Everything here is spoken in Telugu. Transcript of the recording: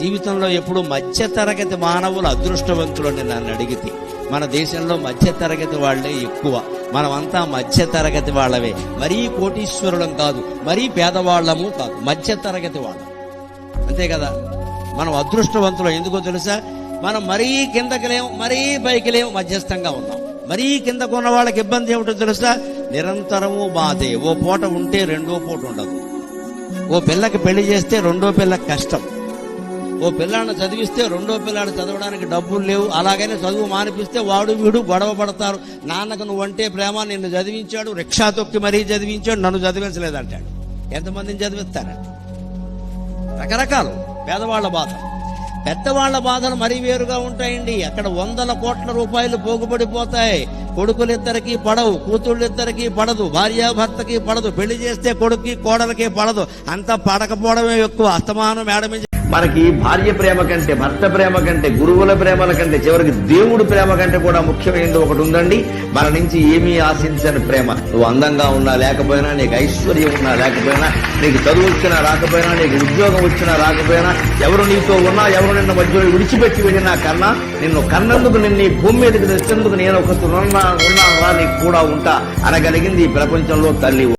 జీవితంలో ఎప్పుడు మధ్య తరగతి మానవులు అదృష్టవంతులు అని నన్ను అడిగితే మన దేశంలో మధ్య తరగతి వాళ్ళే ఎక్కువ. మనమంతా మధ్య తరగతి వాళ్ళవే మరీ కోటీశ్వరులం కాదు మరీ పేదవాళ్ళము కాదు మధ్య తరగతి వాళ్ళం. అంతే కదా? మనం అదృష్టవంతులం ఎందుకో తెలుసా? మనం మరీ కిందకి లేము మరీ పైకి లేము మధ్యస్థంగా ఉన్నాం. మరీ కిందకు ఉన్న వాళ్ళకి ఇబ్బంది ఏమిటో తెలుసా? నిరంతరము బాధే. ఓ పూట ఉంటే రెండో పూట ఉండదు. ఓ పిల్లకి పెళ్ళి చేస్తే రెండో పిల్లకి కష్టం. ఓ పిల్లాడిని చదివిస్తే రెండో పిల్లాడు చదవడానికి డబ్బులు లేవు. అలాగనే చదువు మానిపిస్తే వాడు వీడు గొడవ పడతారు. నాన్నకు నువ్వంటే ప్రేమ నిన్ను చదివించాడు రిక్షా తొక్కి మరీ చదివించాడు నన్ను చదివించలేదంటాడు. ఎంతమందిని చదివిస్తారంట రకరకాలు. పేదవాళ్ళ బాధ. పెద్దవాళ్ళ బాధలు మరీ వేరుగా ఉంటాయండి. అక్కడ వందల కోట్ల రూపాయలు పోగుపడిపోతాయి. కొడుకులిద్దరికి పడవు కూతుళ్ళిద్దరికి పడదు భార్యాభర్తకి పడదు. పెళ్ళి చేస్తే కొడుక్కి కోడలకి పడదు. అంతా పడకపోవడమే ఎక్కువ. అస్తమానం మేడం మీద మనకి భార్య ప్రేమ కంటే భర్త ప్రేమ కంటే గురువుల ప్రేమల కంటే చివరికి దేవుడు ప్రేమ కంటే కూడా ముఖ్యమైనది ఒకటి ఉందండి. మన నుంచి ఏమీ ఆశించని ప్రేమ. నువ్వు అందంగా ఉన్నా లేకపోయినా నీకు ఐశ్వర్యం ఉన్నా లేకపోయినా నీకు చదువు వచ్చినా రాకపోయినా నీకు ఉద్యోగం వచ్చినా రాకపోయినా ఎవరు నీతో ఉన్నా ఎవరు నిన్న మధ్యలో విడిచిపెట్టి వెళ్ళినా కన్నా నిన్ను కన్నందుకు నిన్ను ఈ భూమి మీదకి తెచ్చేందుకు నేను ఒక ఉన్నా ఉన్నా నీకు కూడా ఉంటా అనగలిగింది ఈ ప్రపంచంలో తల్లి